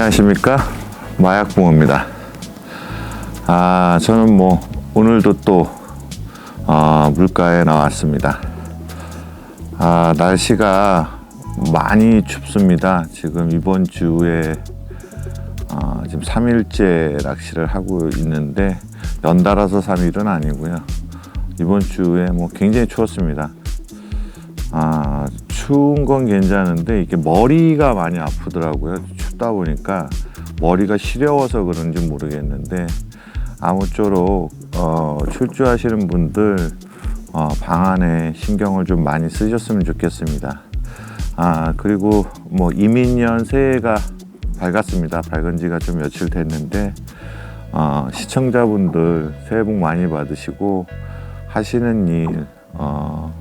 안녕하십니까 마약붕어입니다. 아 저는 뭐 오늘도 또 어, 물가에 나왔습니다. 아 날씨가 많이 춥습니다. 지금 이번 주에 어, 지금 3일째 낚시를 하고 있는데 연달아서 3일은 아니고요. 이번 주에 뭐 굉장히 추웠습니다. 아, 추운 건 괜찮은데 이게 머리가 많이 아프더라고요. 춥다 보니까 머리가 시려워서 그런지 모르겠는데 아무쪼록 어, 출주하시는 분들 어, 방안에 신경을 좀 많이 쓰셨으면 좋겠습니다. 아 그리고 뭐 이민년 새해가 밝았습니다. 밝은 지가 좀 며칠 됐는데 어, 시청자분들 새해 복 많이 받으시고 하시는 일 어,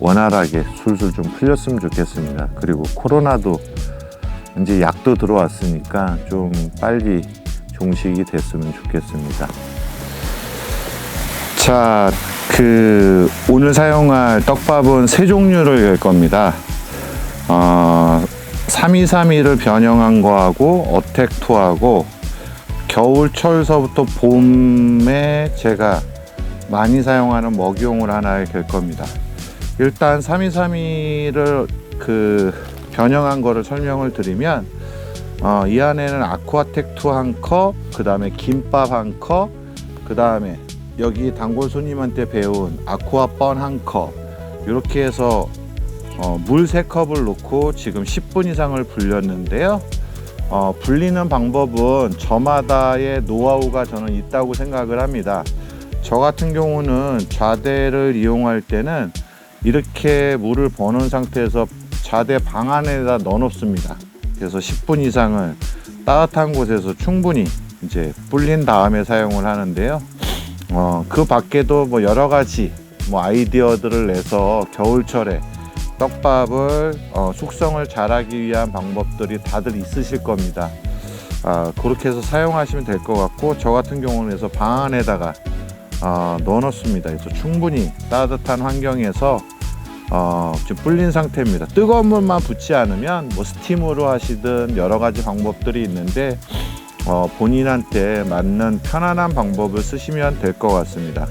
원활하게 술술 좀 풀렸으면 좋겠습니다. 그리고 코로나도 이제 약도 들어왔으니까 좀 빨리 종식이 됐으면 좋겠습니다. 자, 그 오늘 사용할 떡밥은 세 종류를 열 겁니다. 어, 3232를 변형한 거하고 어택2하고 겨울철서부터 봄에 제가 많이 사용하는 먹이용을 하나를 갤 겁니다. 일단 3232를 그 변형한 거를 설명을 드리면 어, 이 안에는 아쿠아텍2 한 컵, 그 다음에 김밥 한 컵, 그 다음에 여기 단골 손님한테 배운 아쿠아 뻔 한 컵, 이렇게 해서 어, 물 세 컵을 넣고 지금 10분 이상을 불렸는데요. 어, 불리는 방법은 저마다의 노하우가 저는 있다고 생각을 합니다. 저 같은 경우는 좌대를 이용할 때는 이렇게 물을 버는 상태에서 좌대 방 안에다 넣어 놓습니다. 그래서 10분 이상을 따뜻한 곳에서 충분히 이제 불린 다음에 사용을 하는데요. 어, 그 밖에도 뭐 여러 가지 뭐 아이디어들을 내서 겨울철에 떡밥을 어, 숙성을 잘하기 위한 방법들이 다들 있으실 겁니다. 아, 그렇게 해서 사용하시면 될 것 같고 저 같은 경우는 해서 방 안에다가 어, 넣어놓습니다. 그래서 충분히 따뜻한 환경에서 어, 지금 불린 상태입니다. 뜨거운 물만 붓지 않으면 뭐 스팀으로 하시든 여러 가지 방법들이 있는데 어, 본인한테 맞는 편안한 방법을 쓰시면 될 것 같습니다.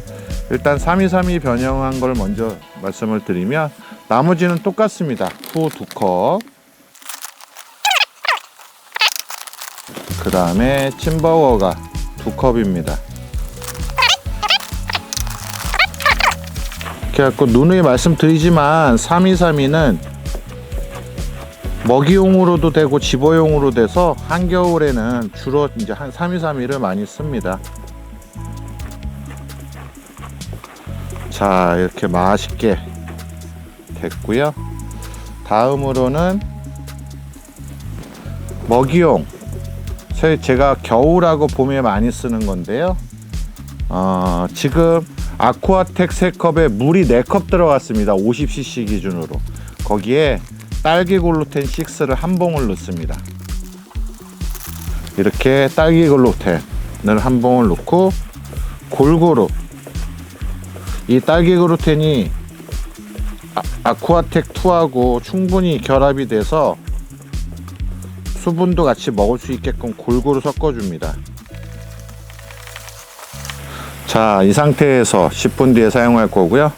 일단 3232 변형한 걸 먼저 말씀을 드리면 나머지는 똑같습니다. 후 두 컵. 그 다음에 침버거가 두 컵입니다. 그래갖고 누누이 말씀드리지만 3232는 먹이용으로도 되고 집어용으로 돼서 한겨울에는 주로 이제 한 3232를 많이 씁니다. 자 이렇게 맛있게 됐고요. 다음으로는 먹이용 제가 겨울하고 봄에 많이 쓰는 건데요. 어, 지금 아쿠아텍 3컵에 물이 4컵 들어갔습니다. 50cc 기준으로. 거기에 딸기 글루텐 6를 한 봉을 넣습니다. 이렇게 딸기 글루텐을 한 봉을 넣고 골고루 이 딸기 글루텐이 아, 쿠아텍 2하고 충분히 결합이 돼서 수분도 같이 먹을 수 있게끔 골고루 섞어줍니다. 자, 이 상태에서 10분 뒤에 사용할 거고요.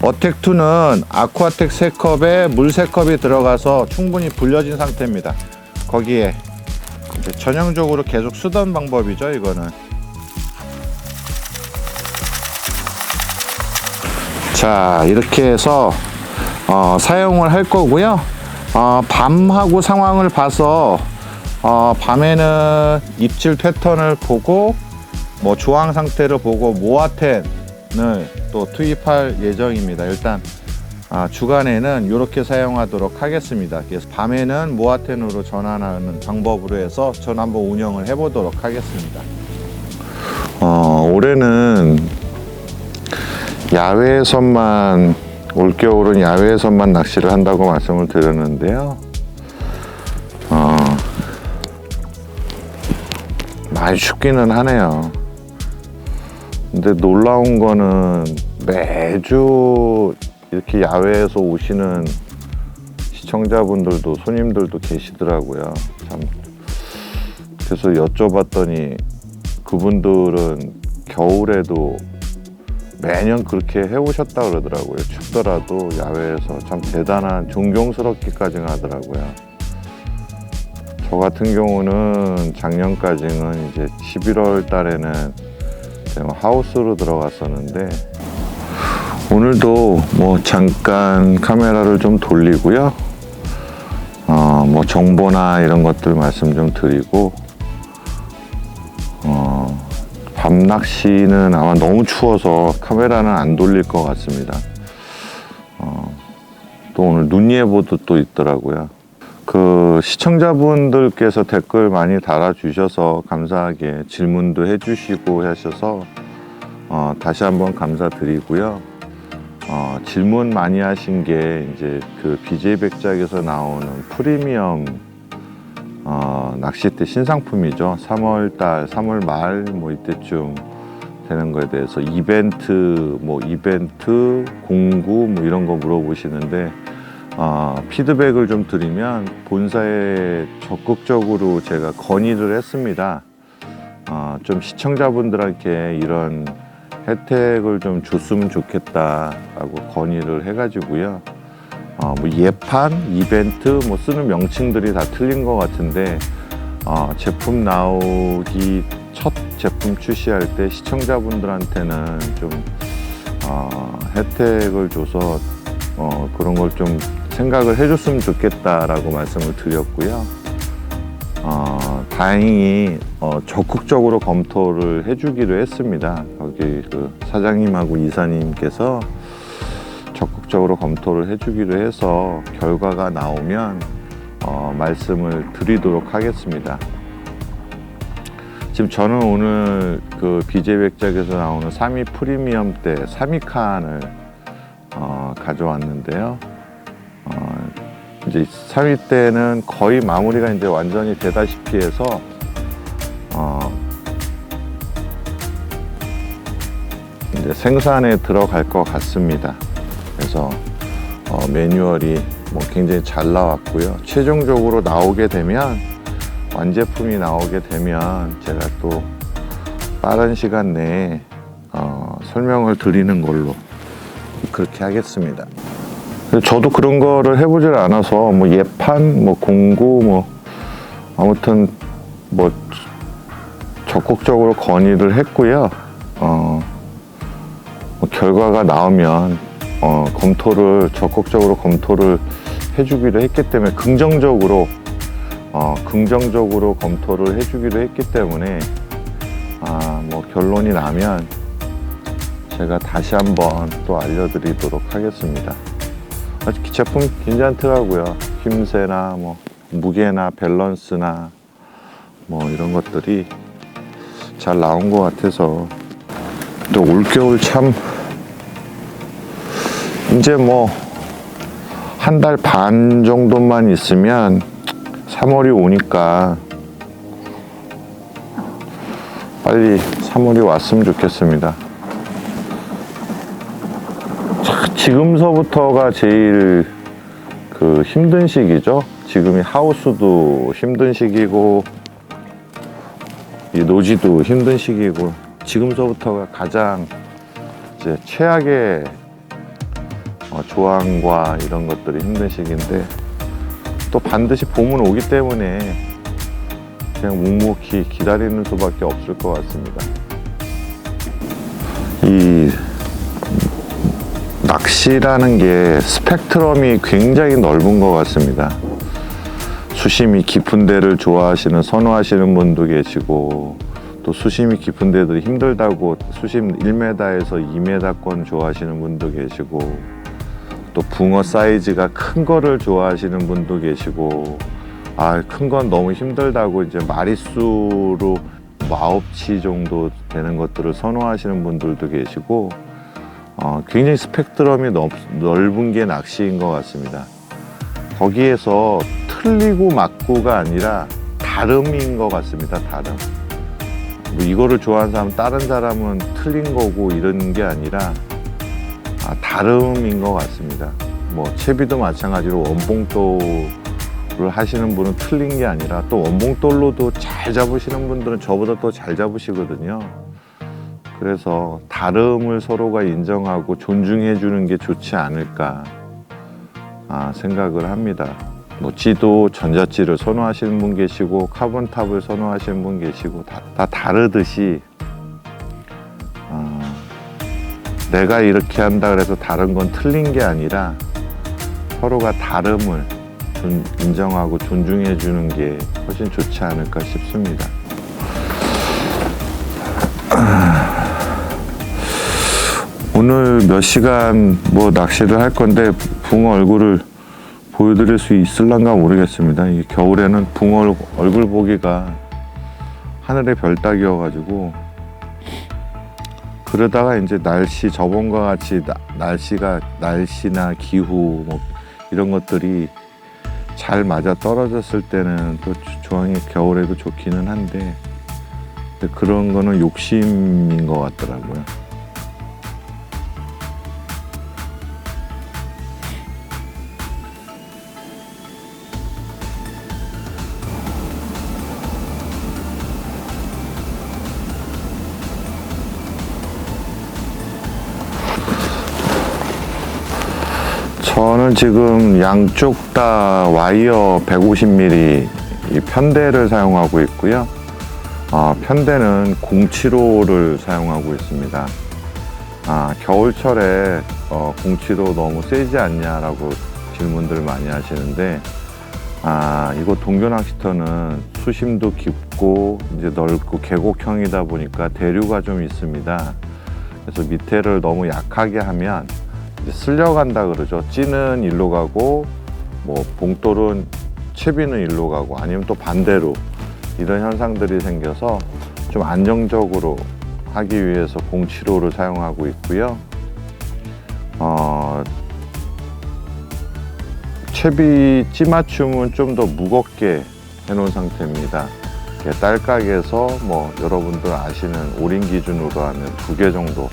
어택2는 아쿠아텍 3컵에 물 3컵이 들어가서 충분히 불려진 상태입니다. 거기에 전형적으로 계속 쓰던 방법이죠, 이거는. 자, 이렇게 해서 어, 사용을 할 거고요. 어, 밤하고 상황을 봐서 어, 밤에는 입질 패턴을 보고 뭐 조항 상태를 보고 모아텐을 또 투입할 예정입니다. 일단 아, 주간에는 이렇게 사용하도록 하겠습니다. 그래서 밤에는 모아텐으로 전환하는 방법으로 해서 전 한번 운영을 해보도록 하겠습니다. 어, 올해는 야외에서만 올겨울은 야외에서만 낚시를 한다고 말씀을 드렸는데요. 어, 많이 춥기는 하네요. 근데 놀라운 거는 매주 이렇게 야외에서 오시는 시청자분들도 손님들도 계시더라고요. 참 그래서 여쭤봤더니 그분들은 겨울에도 매년 그렇게 해오셨다 그러더라고요. 춥더라도 야외에서 참 대단한 존경스럽기까지 하더라고요. 저 같은 경우는 작년까지는 이제 11월 달에는 제가 하우스로 들어갔었는데 오늘도 뭐 잠깐 카메라를 좀 돌리고요. 어, 뭐 정보나 이런 것들 말씀 좀 드리고 어, 밤 낚시는 아마 너무 추워서 카메라는 안 돌릴 것 같습니다. 어, 또 오늘 눈 예보도 또 있더라고요. 그 시청자분들께서 댓글 많이 달아주셔서 감사하게 질문도 해주시고 하셔서 어, 다시 한번 감사드리고요. 어, 질문 많이 하신 게 이제 그 BJ 백작에서 나오는 프리미엄 어, 낚싯대 신상품이죠. 3월 달, 3월 말 뭐 이때쯤 되는 거에 대해서 이벤트, 뭐 이벤트, 공구 뭐 이런 거 물어보시는데 어, 피드백을 좀 드리면 본사에 적극적으로 제가 건의를 했습니다. 어, 좀 시청자분들한테 이런 혜택을 좀 줬으면 좋겠다라고 건의를 해가지고요. 어, 뭐 예판, 이벤트, 뭐 쓰는 명칭들이 다 틀린 것 같은데 어, 제품 나오기 첫 제품 출시할 때 시청자분들한테는 좀 어, 혜택을 줘서 어, 그런 걸좀 생각을 해줬으면 좋겠다라고 말씀을 드렸고요. 어, 다행히 어, 적극적으로 검토를 해주기로 했습니다. 거기 그 사장님하고 이사님께서 적극적으로 검토를 해주기로 해서 결과가 나오면 어, 말씀을 드리도록 하겠습니다. 지금 저는 오늘 그 BJ 백작에서 나오는 3위 프리미엄 때 3위 칸을 어, 가져왔는데요. 어, 이제 3위 때는 거의 마무리가 이제 완전히 되다시피 해서 어, 이제 생산에 들어갈 것 같습니다. 그래서 어, 매뉴얼이 뭐 굉장히 잘 나왔고요. 최종적으로 나오게 되면 완제품이 나오게 되면 제가 또 빠른 시간 내에 어, 설명을 드리는 걸로 그렇게 하겠습니다. 저도 그런 거를 해보질 않아서 뭐 예판, 뭐 공구, 뭐 아무튼 뭐 적극적으로 건의를 했고요. 어, 뭐 결과가 나오면 어, 검토를 적극적으로 검토를 해주기로 했기 때문에 긍정적으로 어, 긍정적으로 검토를 해주기로 했기 때문에 아, 뭐 결론이 나면 제가 다시 한번 또 알려드리도록 하겠습니다. 아주 기- 제품 괜찮더라고요. 힘새나 뭐 무게나 밸런스나 뭐 이런 것들이 잘 나온 것 같아서 또 올겨울 참 이제 뭐 한 달 반 정도만 있으면 3월이 오니까 빨리 3월이 왔으면 좋겠습니다. 자, 지금서부터가 제일 그 힘든 시기죠. 지금이 하우스도 힘든 시기고 이 노지도 힘든 시기고 지금서부터가 가장 이제 최악의 어, 조항과 이런 것들이 힘든 시기인데 또 반드시 봄은 오기 때문에 그냥 묵묵히 기다리는 수밖에 없을 것 같습니다. 이 낚시라는 게 스펙트럼이 굉장히 넓은 것 같습니다. 수심이 깊은 데를 좋아하시는 선호하시는 분도 계시고 또 수심이 깊은 데도 힘들다고 수심 1m에서 2m권 좋아하시는 분도 계시고 또 붕어 사이즈가 큰 거를 좋아하시는 분도 계시고 아 큰 건 너무 힘들다고 이제 마리수로 뭐 아홉치 정도 되는 것들을 선호하시는 분들도 계시고 어, 굉장히 스펙트럼이 넓, 넓은 게 낚시인 것 같습니다. 거기에서 틀리고 맞고가 아니라 다름인 것 같습니다. 다름. 뭐 이거를 좋아하는 사람 다른 사람은 틀린 거고 이런 게 아니라 아, 다름인 것 같습니다. 뭐 채비도 마찬가지로 원봉도 하시는 분은 틀린 게 아니라 또 원봉돌로도 잘 잡으시는 분들은 저보다 더 잘 잡으시거든요. 그래서 다름을 서로가 인정하고 존중해 주는 게 좋지 않을까 아, 생각을 합니다. 뭐 지도 전자지를 선호하시는 분 계시고 카본탑을 선호하시는 분 계시고 다, 다 다르듯이 아, 내가 이렇게 한다 그래서 다른 건 틀린 게 아니라 서로가 다름을 존- 인정하고 존중해 주는 게 훨씬 좋지 않을까 싶습니다. 오늘 몇 시간 뭐 낚시를 할 건데 붕어 얼굴을 보여드릴 수 있을란가 모르겠습니다. 이 겨울에는 붕어 얼굴 보기가 하늘의 별 따기여가지고 그러다가 이제 날씨 저번과 같이 나- 날씨가 날씨나 기후 뭐 이런 것들이 잘 맞아 떨어졌을 때는 또 조- 조항이 겨울에도 좋기는 한데 그런 거는 욕심인 것 같더라고요. 저는 지금 양쪽 다 와이어 150mm 이 편대를 사용하고 있고요. 어, 편대는 075를 사용하고 있습니다. 아, 겨울철에 어, 075 너무 세지 않냐라고 질문들 많이 하시는데 아, 이거 동교 낚시터는 수심도 깊고 이제 넓고 계곡형이다 보니까 대류가 좀 있습니다. 그래서 밑에를 너무 약하게 하면 쓸려간다 그러죠. 찌는 일로 가고 뭐 봉돌은 채비는 일로 가고 아니면 또 반대로 이런 현상들이 생겨서 좀 안정적으로 하기 위해서 075를 사용하고 있고요. 어, 채비 찌맞춤은 좀 더 무겁게 해놓은 상태입니다. 딸깍에서 뭐 여러분들 아시는 오린 기준으로 하면 두 개 정도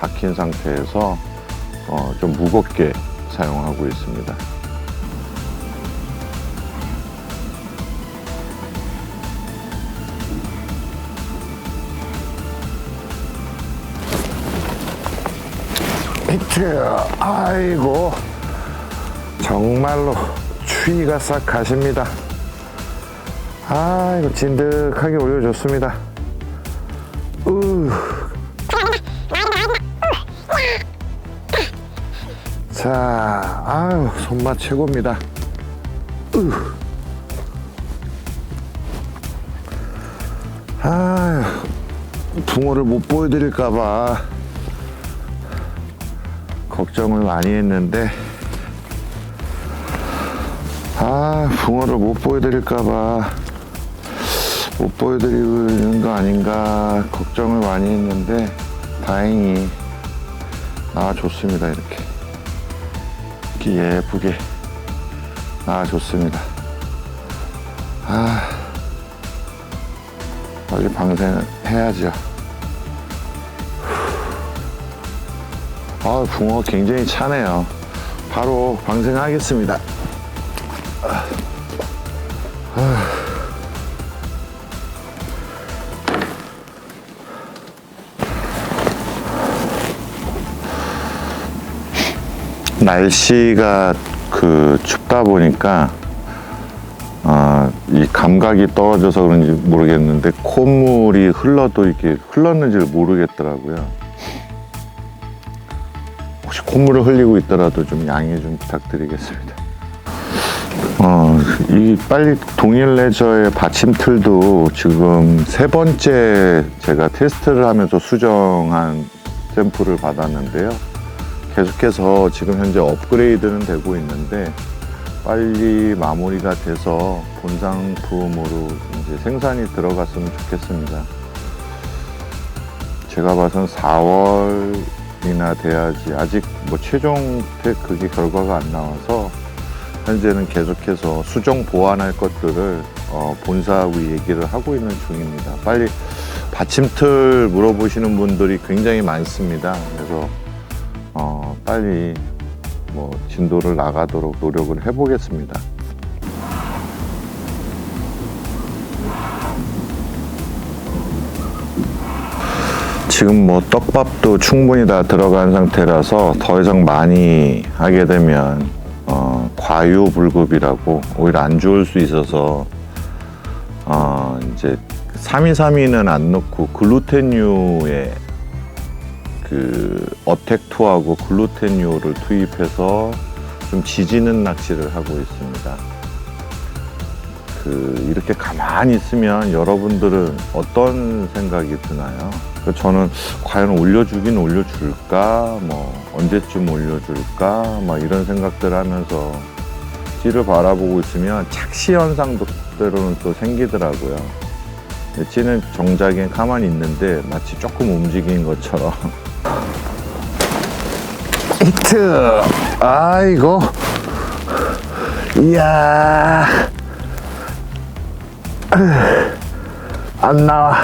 박힌 상태에서 어, 좀 무겁게 사용하고 있습니다. 히트, 아이고, 정말로 추위가 싹 가십니다. 아이고, 진득하게 올려줬습니다. 으. 자, 아유, 손맛 최고입니다. 으. 아유, 붕어를 못 보여드릴까봐 걱정을 많이 했는데, 아, 붕어를 못 보여드릴까봐 못 보여드리는 거 아닌가 걱정을 많이 했는데, 다행히 아, 좋습니다, 이렇게. 이렇게 예쁘게 아 좋습니다. 아 빨리 방생을 해야죠. 아 붕어 굉장히 차네요. 바로 방생하겠습니다 날씨가 그 춥다 보니까 아, 이 감각이 떨어져서 그런지 모르겠는데 콧물이 흘러도 이렇게 흘렀는지를 모르겠더라고요. 혹시 콧물을 흘리고 있더라도 좀 양해 좀 부탁드리겠습니다. 어, 이 빨리 동일 레저의 받침틀도 지금 세 번째 제가 테스트를 하면서 수정한 샘플을 받았는데요. 계속해서 지금 현재 업그레이드는 되고 있는데 빨리 마무리가 돼서 본상품으로 이제 생산이 들어갔으면 좋겠습니다. 제가 봐선 4월이나 돼야지 아직 뭐 최종 테- 그게 결과가 안 나와서 현재는 계속해서 수정 보완할 것들을 어, 본사하고 얘기를 하고 있는 중입니다. 빨리 받침틀 물어보시는 분들이 굉장히 많습니다. 그래서 어, 빨리 뭐 진도를 나가도록 노력을 해보겠습니다. 지금 뭐 떡밥도 충분히 다 들어간 상태라서 더 이상 많이 하게 되면 어, 과유불급이라고 오히려 안 좋을 수 있어서 어, 이제 3232는 안 넣고 글루텐유에 그 어택토하고 글루텐유를 투입해서 좀 지지는 낚시를 하고 있습니다. 그 이렇게 가만히 있으면 여러분들은 어떤 생각이 드나요? 그 저는 과연 올려주긴 올려줄까, 뭐 언제쯤 올려줄까, 막 이런 생각들 하면서 찌를 바라보고 있으면 착시 현상도 때로는 또 생기더라고요. 찌는 정작에 가만히 있는데 마치 조금 움직인 것처럼. 히트! 아이고. 이야. 안 나와.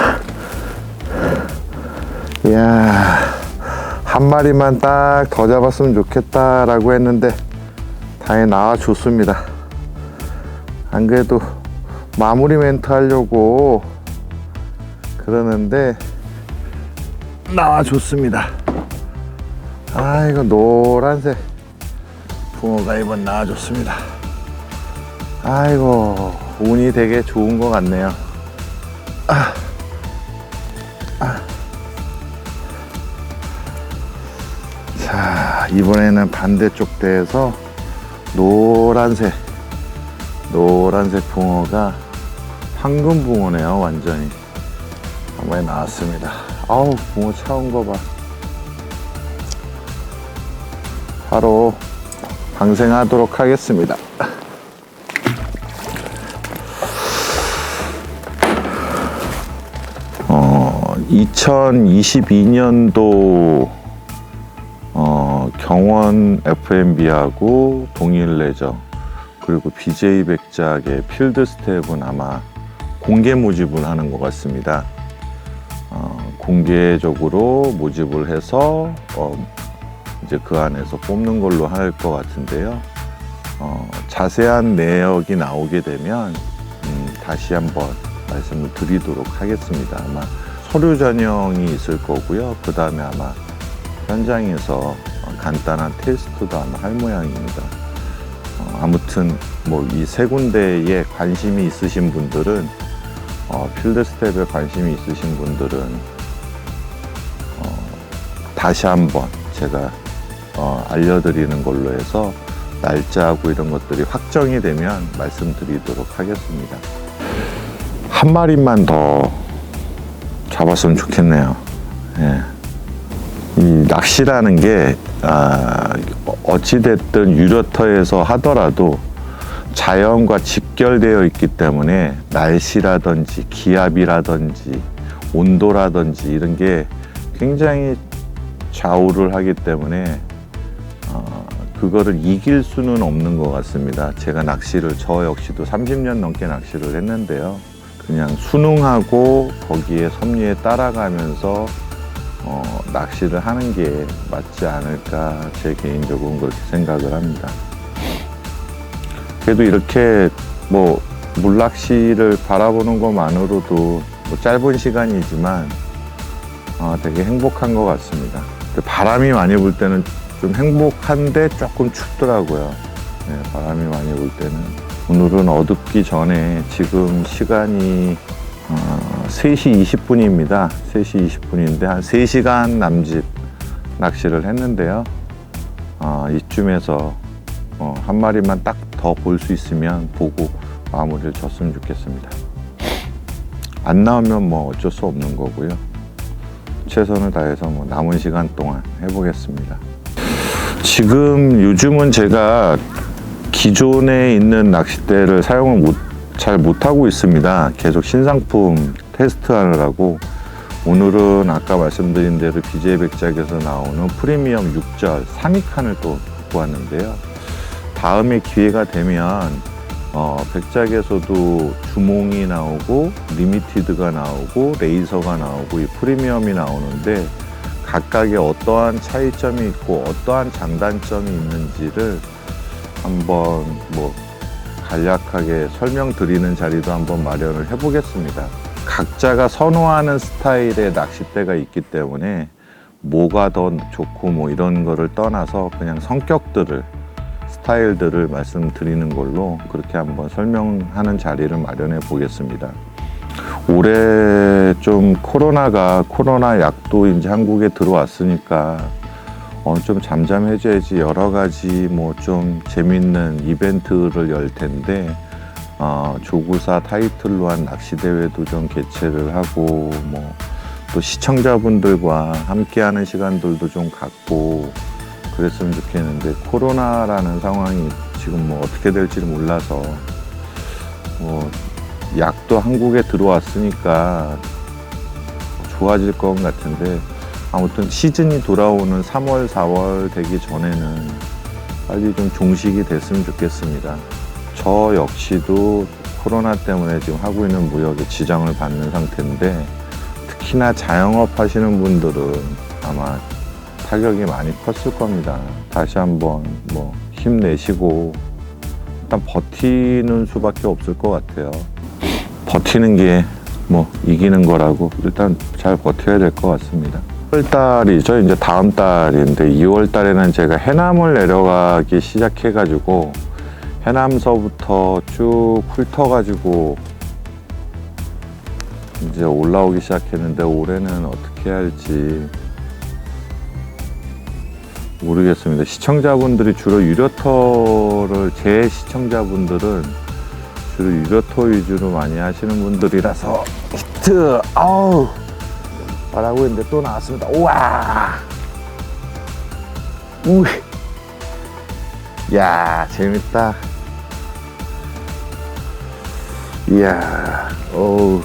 이야, 한 마리만 딱 더 잡았으면 좋겠다라고 했는데, 다행히 나와 줬습니다. 안 그래도 마무리 멘트 하려고 그러는데, 나와줬습니다. 아, 이거 노란색 붕어가 이번 나와줬습니다. 아이고, 운이 되게 좋은 것 같네요. 자, 이번에는 반대쪽 대에서 노란색, 노란색 붕어가 황금 붕어네요, 완전히. 한 마리 나왔습니다. 아우, 붕어 차온 거 봐. 바로 방생하도록 하겠습니다. 어, 2022년도 어, 경원 FMB하고 동일 레저 그리고 BJ 백작의 필드 스텝은 아마 공개 모집을 하는 것 같습니다. 어, 공개적으로 모집을 해서 어, 이제 그 안에서 뽑는 걸로 할 것 같은데요. 어, 자세한 내역이 나오게 되면 음, 다시 한번 말씀을 드리도록 하겠습니다. 아마 서류 전형이 있을 거고요. 그 다음에 아마 현장에서 어, 간단한 테스트도 아마 할 모양입니다. 어, 아무튼 뭐 이 세 군데에 관심이 있으신 분들은 어, 필드 스텝에 관심이 있으신 분들은 어, 다시 한번 제가 어, 알려드리는 걸로 해서 날짜하고 이런 것들이 확정이 되면 말씀드리도록 하겠습니다. 한 마리만 더 잡았으면 좋겠네요. 예. 이 낚시라는 게 아, 어찌됐든 유료터에서 하더라도 자연과 직결되어 있기 때문에 날씨라든지 기압이라든지 온도라든지 이런 게 굉장히 좌우를 하기 때문에 어, 그거를 이길 수는 없는 것 같습니다. 제가 낚시를 저 역시도 30년 넘게 낚시를 했는데요. 그냥 순응하고 거기에 섭리에 따라가면서 어, 낚시를 하는 게 맞지 않을까 제 개인적으로는 그렇게 생각을 합니다. 그래도 이렇게 뭐 물낚시를 바라보는 것만으로도 뭐 짧은 시간이지만 어, 되게 행복한 것 같습니다. 바람이 많이 불 때는 좀 행복한데 조금 춥더라고요. 네, 바람이 많이 불 때는. 오늘은 어둡기 전에 지금 시간이 어, 3시 20분입니다. 3시 20분인데 한 3시간 남짓 낚시를 했는데요. 어, 이쯤에서 어, 한 마리만 딱 더 볼 수 있으면 보고 마무리를 졌으면 좋겠습니다. 안 나오면 뭐 어쩔 수 없는 거고요. 최선을 다해서 뭐 남은 시간 동안 해보겠습니다. 지금 요즘은 제가 기존에 있는 낚싯대를 사용을 못, 잘 못하고 있습니다. 계속 신상품 테스트하느라고 오늘은 아까 말씀드린 대로 BJ 백작에서 나오는 프리미엄 6절 3위칸을 또 갖고 왔는데요. 다음에 기회가 되면 어, 백작에서도 주몽이 나오고 리미티드가 나오고 레이서가 나오고 이 프리미엄이 나오는데 각각의 어떠한 차이점이 있고 어떠한 장단점이 있는지를 한번 뭐 간략하게 설명드리는 자리도 한번 마련을 해보겠습니다. 각자가 선호하는 스타일의 낚싯대가 있기 때문에 뭐가 더 좋고 뭐 이런 거를 떠나서 그냥 성격들을 스타일들을 말씀드리는 걸로 그렇게 한번 설명하는 자리를 마련해 보겠습니다. 올해 좀 코로나가 코로나 약도 이제 한국에 들어왔으니까 어, 좀 잠잠해져야지 여러 가지 뭐 좀 재밌는 이벤트를 열 텐데 어, 조구사 타이틀로 한 낚시 대회도 좀 개최를 하고 뭐 또 시청자분들과 함께하는 시간들도 좀 갖고 그랬으면 좋겠는데 코로나라는 상황이 지금 뭐 어떻게 될지를 몰라서 뭐 약도 한국에 들어왔으니까 좋아질 것 같은데 아무튼 시즌이 돌아오는 3월, 4월 되기 전에는 빨리 좀 종식이 됐으면 좋겠습니다. 저 역시도 코로나 때문에 지금 하고 있는 무역에 지장을 받는 상태인데 특히나 자영업 하시는 분들은 아마 타격이 많이 컸을 겁니다. 다시 한번 뭐 힘내시고 일단 버티는 수밖에 없을 것 같아요. 버티는 게 뭐 이기는 거라고 일단 잘 버텨야 될 것 같습니다. 2월 달이죠. 이제 다음 달인데 2월 달에는 제가 해남을 내려가기 시작해가지고 해남서부터 쭉 훑어가지고 이제 올라오기 시작했는데 올해는 어떻게 할지 모르겠습니다. 시청자분들이 주로 유료터를 제 시청자분들은 주로 유료터 위주로 많이 하시는 분들이라서 히트 아우 말하고 있는데 또 나왔습니다. 우와 우야 재밌다. 이야 어우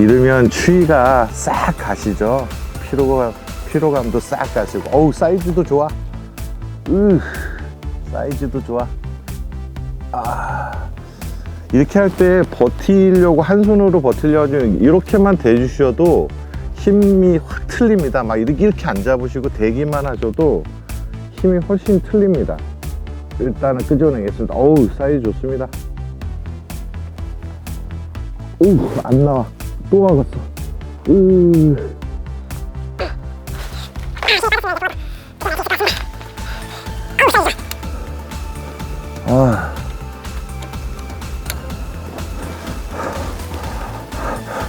이러면 추위가 싹 가시죠. 피로가 피로감도 싹 가시고 어우 사이즈도 좋아. 으 사이즈도 좋아. 아 이렇게 할 때 버티려고 한 손으로 버티려고 이렇게만 대주셔도 힘이 확 틀립니다. 막 이렇게 이렇게 안 잡으시고 대기만 하셔도 힘이 훨씬 틀립니다. 일단은 끄집어내겠습니다. 어우 사이즈 좋습니다. 오우 안 나와. 또 막았어. 으. 아.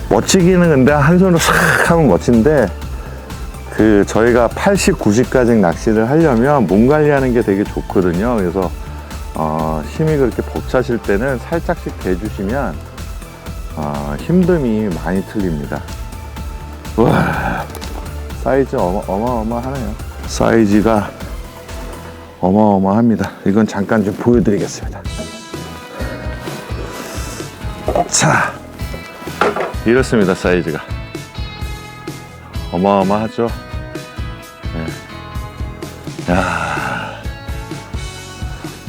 멋지기는 근데 한 손으로 싹 하면 멋진데 그 저희가 80, 90까지 낚시를 하려면 몸 관리하는 게 되게 좋거든요. 그래서 어, 힘이 그렇게 벅차실 때는 살짝씩 대주시면 어, 힘듦이 많이 틀립니다. 와 사이즈 어마, 어마어마하네요. 사이즈가 어마어마합니다. 이건 잠깐 좀 보여드리겠습니다. 자, 이렇습니다. 사이즈가 어마어마하죠. 네. 야,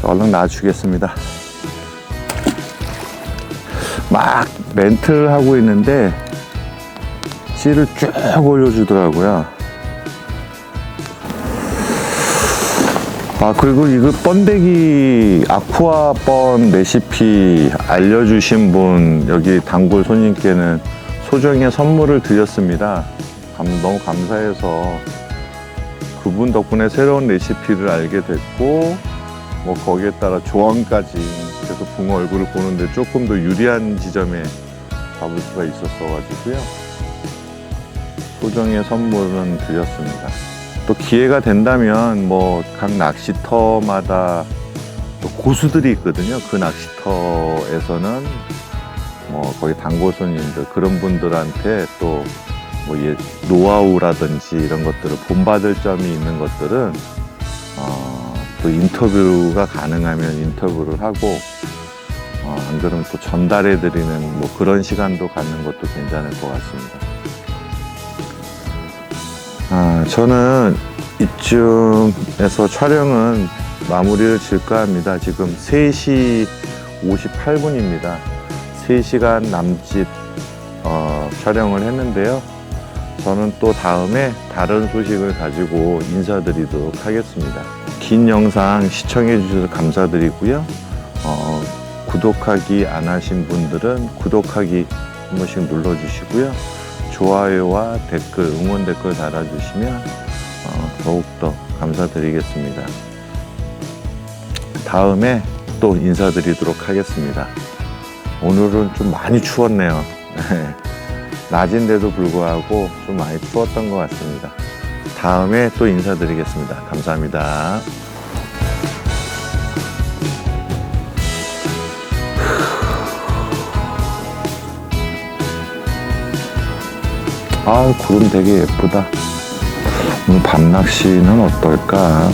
얼른 놔주겠습니다. 막 멘트를 하고 있는데 씨를 쭉 올려주더라고요. 아 그리고 이거 번데기 아쿠아 번 레시피 알려주신 분 여기 단골 손님께는 소정의 선물을 드렸습니다. 감- 너무 감사해서 그분 덕분에 새로운 레시피를 알게 됐고 뭐 거기에 따라 조언까지 계속 붕어 얼굴을 보는데 조금 더 유리한 지점에 잡을 수가 있었어 가지고요. 소정의 선물은 드렸습니다. 또 기회가 된다면 뭐 각 낚시터마다 또 고수들이 있거든요. 그 낚시터에서는 뭐 거기 단골 손님들 그런 분들한테 또 뭐 노하우라든지 이런 것들을 본받을 점이 있는 것들은 어, 또 인터뷰가 가능하면 인터뷰를 하고 어, 안 그러면 또 전달해 드리는 뭐 그런 시간도 갖는 것도 괜찮을 것 같습니다. 아, 저는 이쯤에서 촬영은 마무리를 질까 합니다. 지금 3시 58분입니다. 3시간 남짓 어, 촬영을 했는데요. 저는 또 다음에 다른 소식을 가지고 인사드리도록 하겠습니다. 긴 영상 시청해 주셔서 감사드리고요. 어, 구독 구독하기 안 하신 분들은 구독하기 한 번씩 눌러주시고요. 좋아요와 댓글, 응원 댓글 달아주시면 어, 더욱더 감사드리겠습니다. 다음에 또 인사드리도록 하겠습니다. 오늘은 좀 많이 추웠네요. 낮인데도 불구하고 좀 많이 추웠던 것 같습니다. 다음에 또 인사드리겠습니다. 감사합니다. 아, 구름 되게 예쁘다. 오늘 밤 낚시는 어떨까?